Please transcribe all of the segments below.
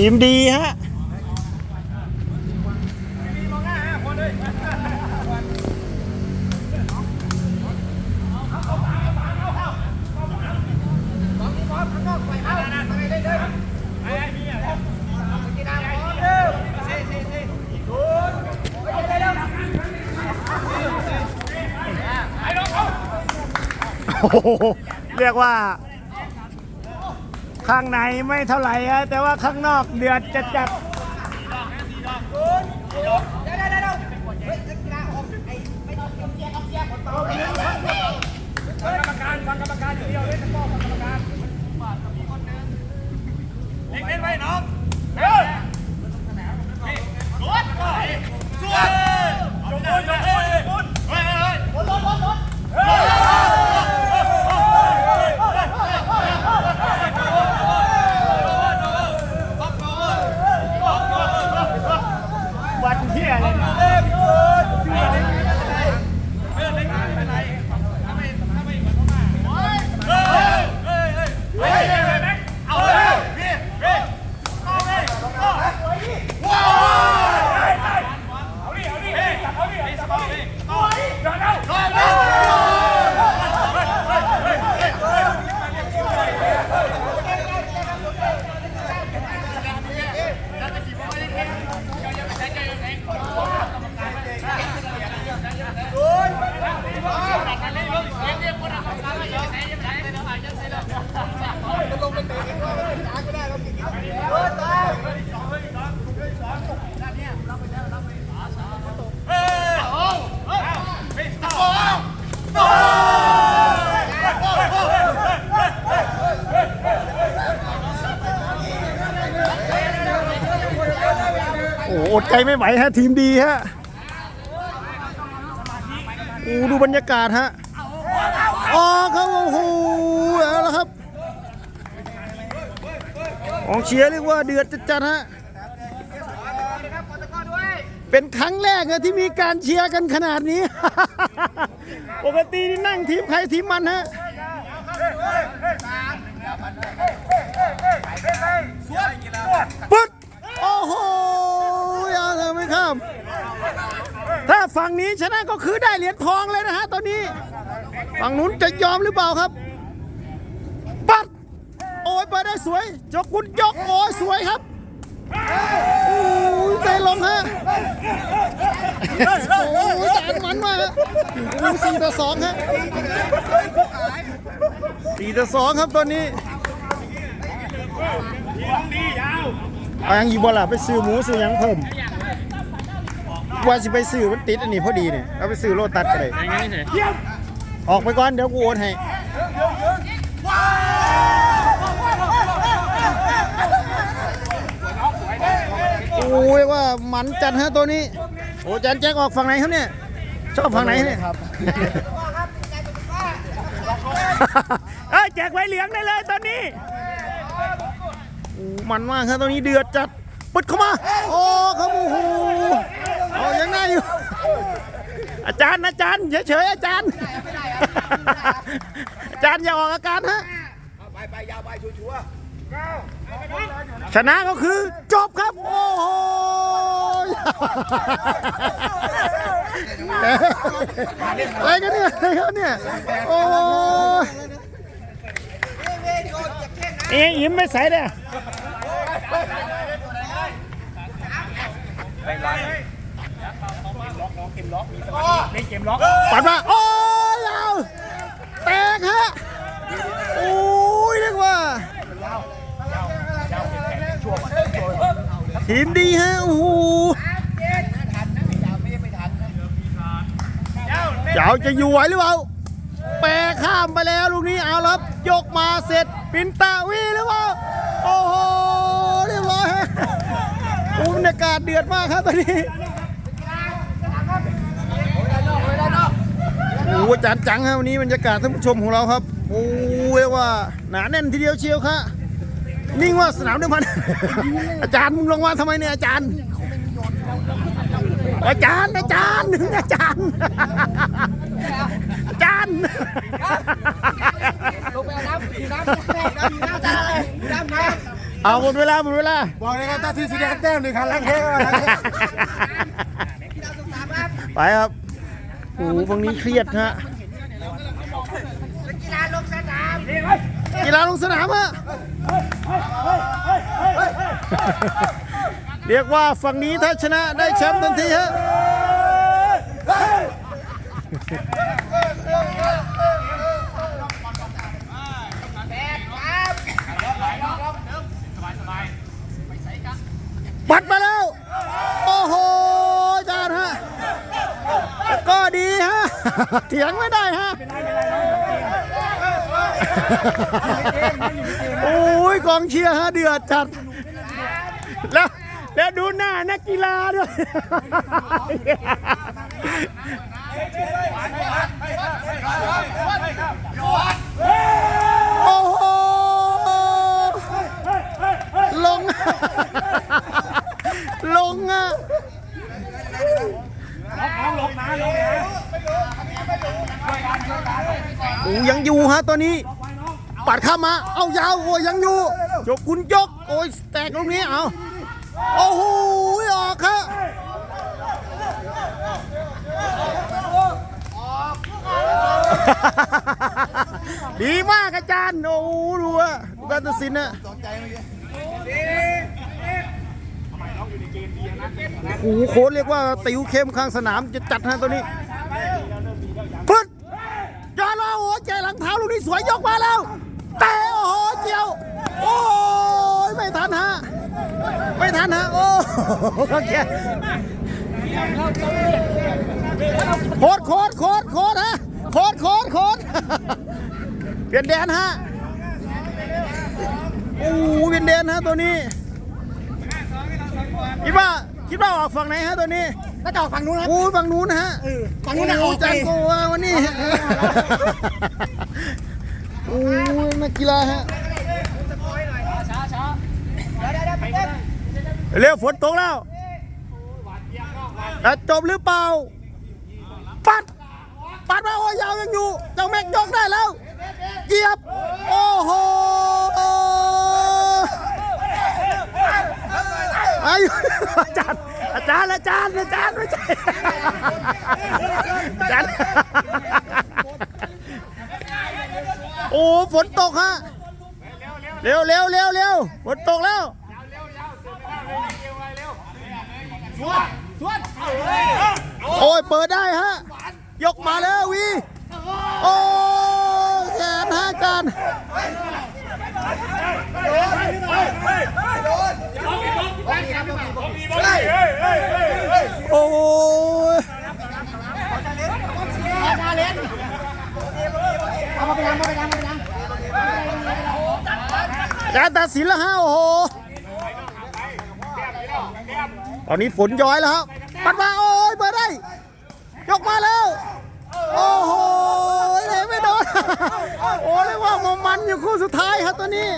ทีมดีฮะโอ้โหเรียกว่า ข้างในไม่เท่าไหร่ฮะแต่ว่าข้างนอกเดือดจัดจัดวัน โอ้โหอ ดใจไม่ไหวฮะทีมดีฮะโอ้ดูบรรยากาศฮะอ๋อครับโอ้โหเอาละครับกองเชียร์เรียกว่าเดือดจัดฮะเป็นครั้งแรกนะที่มีการเชียร์กันขนาดนี้ ปกตินี่นั่งทีมใครทีมมันฮะปึ๊ดโอ้โห ยังเลยไม่ข้าม ถ้าฝั่งนี้ชนะก็คือได้เหรียญทองเลยนะฮะตอนนี้ ฝั่งนู้นจะยอมหรือเปล่าครับ ปัด โอ้ยไปได้สวย จกคุณจกโอ้ยสวยครับโอ้ยใจลงฮะโอ้ยจานมันมากฮะสี่ต่อสองฮะสี่ต่อสองครับตอนนี้ เอายังอยู่บ่ล่ะไปซื้อหมูซื้อหยังเพิ่ม ว่าสิไปซื้อมันติดอันนี้พอดีเนี่ยเอาไปซื้อโลตัดก็ได้ออกไปก่อนเดี๋ยวกูโอนให้โอ้ยว่ามันจัดฮะตัวนี้ โอ้จันแจ็คออกฝั่งไหนครับเนี่ย ชอบฝั่งไหนเนี่ยครับเอ้ยแจกไว้เหลืองได้เลยตอนนี้โอ้ มันมากครับตอนนี้เดือดจัดปึ๊ดเข้ามาโอ้ครับโอ้โหเอายังได้อยู่ อาจารย์อาจารย์เฉยๆอาจารย์อาจารย์อย่าออกอาการฮะไปไปยาวไปชัวร์ชนะก็คือจบครับ โอ้โหอะไรกันเนี่ยอะไรกันเนี่ยโอ้ยเอ๊ะยิ้มไม่ใส่เลย ปัดมาโอ้ยเอาแตกฮะโอ้ยเรียกว่าทีมดีฮะโอ้โหเจ้าจะอยู่ไหวหรือเปล่าแปรข้ามไปแล้วลูกนี้เอาล้วครับยกมาเสร็จปินตาวีหรือเปล่า โอ้โห เรียบร้อยฮะโอ้บรรยาศเดือดมากครับตอนนี้โอ้อาจารย์จังฮะวันนี้บรรยากาศท่านผู้ชมของเราครับ โอ้เรียกว่าหนาแน่นทีเดียวเชียวครับนิ่งว่าสนามเดิมพันอาจารย์มึงลงมาทำไมเนี่ยอาจารย์ อาจารย์อาจารย์หนึ่งอาจารย์อาจารย์ลงไปเอาน้ำน้ำน้ำน้ำน้ำน้ำน้ำ เอาหมดเวลาหมดเวลา บอกเลยครับถ้าทีสีแดงแต้มหนึ่งคันล้างแค้นล้างแค้นไปครับโอ้โหฝั่งนี้เครียดฮะ กีฬาลงสนามกีฬาลงสนามฮะ เรียกว่าฝั่งนี้ถ้าชนะได้แชมป์ทันทีฮะ ปัดมาแล้ว โอ้โหอาจารย์ฮะ ก็ดีฮะ เถียงไม่ได้ฮะโอ้ยกองเชียร์ฮะเดือดจัด แล้วแล้วดูหน้านักกีฬาด้วย โอ้โห ลง ลงอะโอ้ ยังอยู่ฮะตัวนี้ปัดเข้ามา เอายาวโอ้ยยังอยู่จกคุณจกโอ้ยแตกตรงนี้เอาโอ้โหออกฮะดีมากอาจารย์โอ้โหดูอะดูการตัดสินอะโอ้โหโค้ชเรียกว่าติวเข้มข้างสนามจะจัดให้ตัวนี้ปึ๊ดยาลาโอ้ใจหลังเท้าลูกนี้สวยยกมาแล้ว แต่โอ้โหเจียว โอ้ยไม่ทัน ฮะ ไม่ทันฮะ โอ้โอเคโคตรโคตรโคตรโคตรฮะ โคตรโคตรโคตรเปลี่ยนแดนฮะ โอ้โหเปลี่ยนแดนฮะตัวนี้คิดว่าคิดว่าออกฝั่งไหนฮะตัวนี้ก็จะออกฝั่งนู้นครับโอ้ยฝั่งนู้นนะฮะฝั่งนู้นน่ะออกไปจังโกวาวันนี้โอ้ยนักกีฬาฮะ เร็วฝนตกแล้วแล้วจบหรือเปล่าปัดปัดมาโอ้ยยาวยังอยู่เจ้าแม็กยกได้แล้วเหยียบ โอ้โหอายุอาจารย์อาจารย์อาจารย์อาจารย์ไม่ใช่อาจารย์โอ้ฝนตกฮะเร็วเร็วเร็วเร็วฝนตกแล้ว โอ้ยเปิดได้ฮะ ยกมาแล้ววี โอ้แขนฮะอาจารย์โอ้ยการตัดสินแล้วฮะโอ้โห ตอนนี้ฝนย้อยแล้วครับปัดมาโอ้ยเปิดได้ ยกมาแล้ว โอ้โหเลยไม่โดน โอ้เรียกว่ามันมันอยู่คู่สุดท้ายครับตัวนี้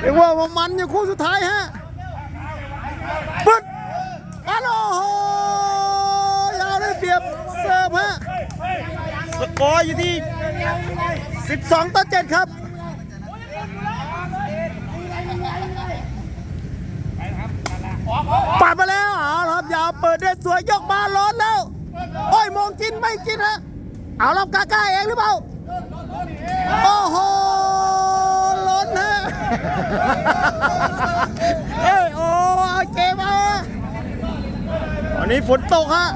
เรียกว่ามันมันอยู่คู่สุดท้ายฮะปึ๊ดอันโอ้โหยาวได้เปรียบเสิร์ฟฮะสกอร์อยู่ที่ 12 ต่อ 7 ครับ ปัดมาแล้วเอาละครับยาวเปิดได้สวยยกมาล้นแล้ว โอ้ยมองกินไม่กินฮะเอาลำกาก้าเองหรือเปล่า โอ้โหล้นฮะเฮ้ยโอ้เอาเกมอาฮะวันนี้ฝนตกฮะ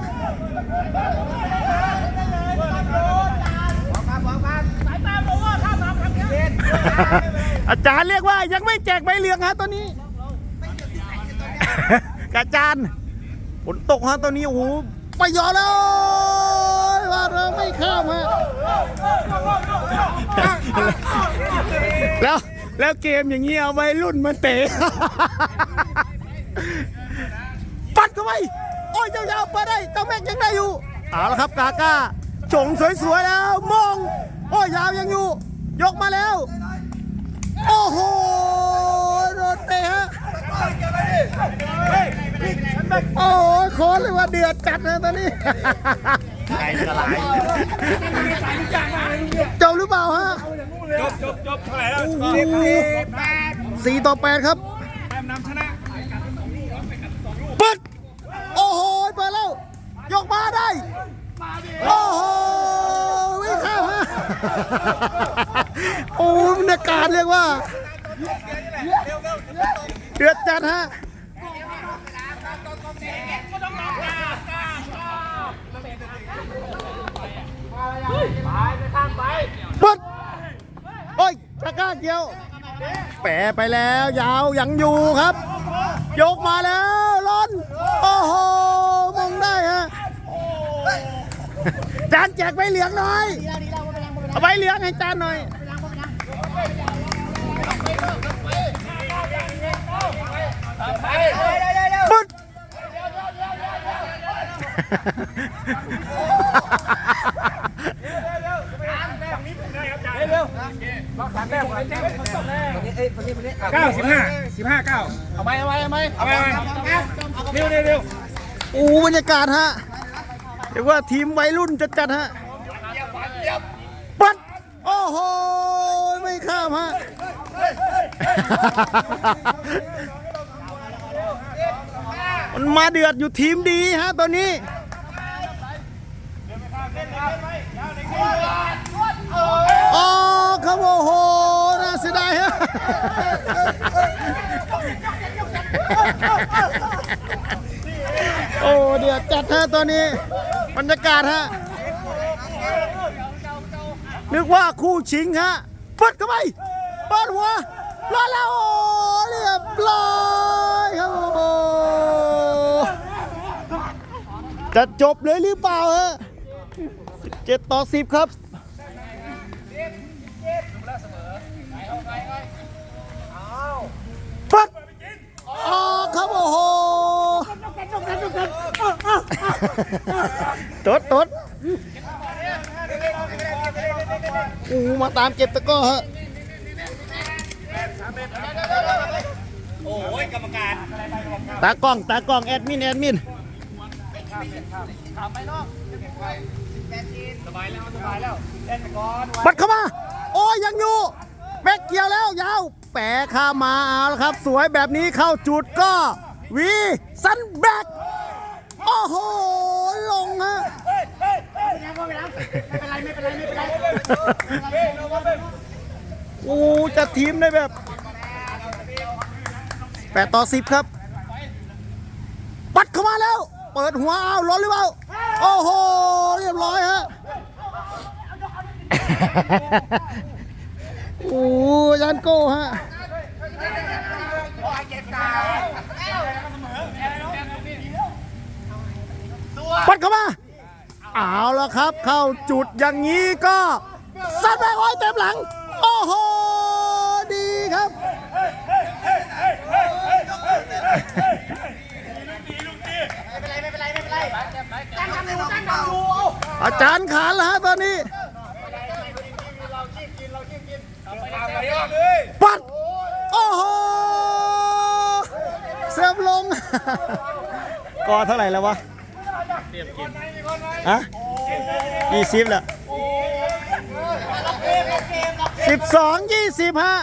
อาจารย์เรียกว่ายังไม่แจกใบเหลืองฮะตัวนี้อาจารย์ฝนตกฮะตัวนี้โอ้โหไปยอแล้วว่าเราไม่ข้ามฮะแล้วแล้วเกมอย่างนี้เอาไว้รุ่นมันเตะปัดเข้าไปโอ้ยยาวๆไปได้เจ้าแม็กยังได้อยู่เอาละครับกาก้าจงสวยๆแล้วมอง โอ้ยยาวยังอยู่ ยกมาแล้ว โอ้โหโดนเตะฮะโอ้โหโค้ชเลยว่าเดือดจัดนะตอนนี้ ใครกระไรจบหรือเปล่าฮะ จบจบจบเท่าไหร่แล้วโอ้โหสี่ต่อแปดครับแต้มนำชนะเปิดโอ้โหเปิดแล้ว ยกมาได้ โอ้โหวิ่งข้ามฮะ โอ้บรรยากาศเรียกว่าเดือดจัดฮะปึ๊ดโอ้ยตะกร้าเกี่ยว แปะไปแล้วยาวยังอยู่ครับ ยกมาแล้วล้นโอ้โหมองได้ฮะจานแจกใบเหลืองหน่อยเอาใบเหลืองให้จานหน่อย ปึ๊ดเก้าสิบห้าสิบห้าเก้าเอาไหมเอาไหมเอาไหมเอาไปเอาไปเร็วเร็วเร็วโอ้บรรยากาศฮะเรียกว่าทีมวัยรุ่นจัดจัดๆฮะปัดโอ้โห ไม่ข้ามฮะมันมาเดือดอยู่ทีมดีฮะตัวนี้อ๋อครับโอ้โหน่าเสียดายฮะโอ้เดือดจัดฮะตัวนี้บรรยากาศฮะนึกว่าคู่ชิงฮะเปิดเข้าไปเปิดหัวรอดแล้วเรียบร้อยครับโอ้โหจะจบเลยหรือเปล่าฮะ17ต่อ10ครับปัดออกครับโอ้โหตดตด โอ้โหมาตามเก็บตะกร้อฮะโอ้ยกรรมการตากล้องตากล้องแอดมินแอดมินสบายแล้วสบายแล้วเล่นไปก่อนปัดเข้ามา โอ้ยยังอยู่แบกเกี่ยวแล้วยาวแปะข้ามมาเอาละครับ สวยแบบนี้เข้าจุดก็วีสันแบกโอ้โหลงฮะ โอ้จะทีมได้แบบแปดต่อสิบครับ ปัดเข้ามาแล้ว เปิดหัวเอาล้อนหรือเปล่า โอ้โห เรียบร้อยฮะโอ้ยันโก้ฮะปัดเข้ามา เอาแล้วครับ เข้าจุดอย่างนี้ก็ซัดแบกอ้อยเต็มหลัง โอ้โห ดีครับ อาจารย์ขานแล้วฮะตอนนี้ ปัด โอ้โหเสียบลงกอเท่าไหร่แล้ววะ ฮะยี่สิบล้วสิบสองยี่สิบฮะ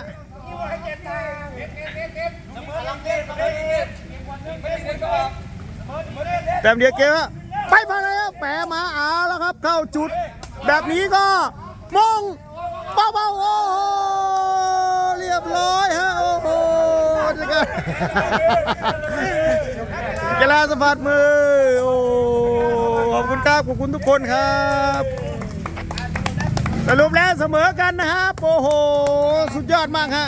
แต้มเดียวเกมอะไปมาแล้วแปะมาเอาแล้วครับ เข้าจุด แบบนี้ก็มงเบาๆโอ้โหเรียบร้อยฮะโอ้โหจัดการกีฬาสะพัดมือโอ้ อบคุณครับ ขอบคุณทุกคนครับ สรุปแล้วเสมอกันนะครับ โอ้โห สุดยอดมากฮะ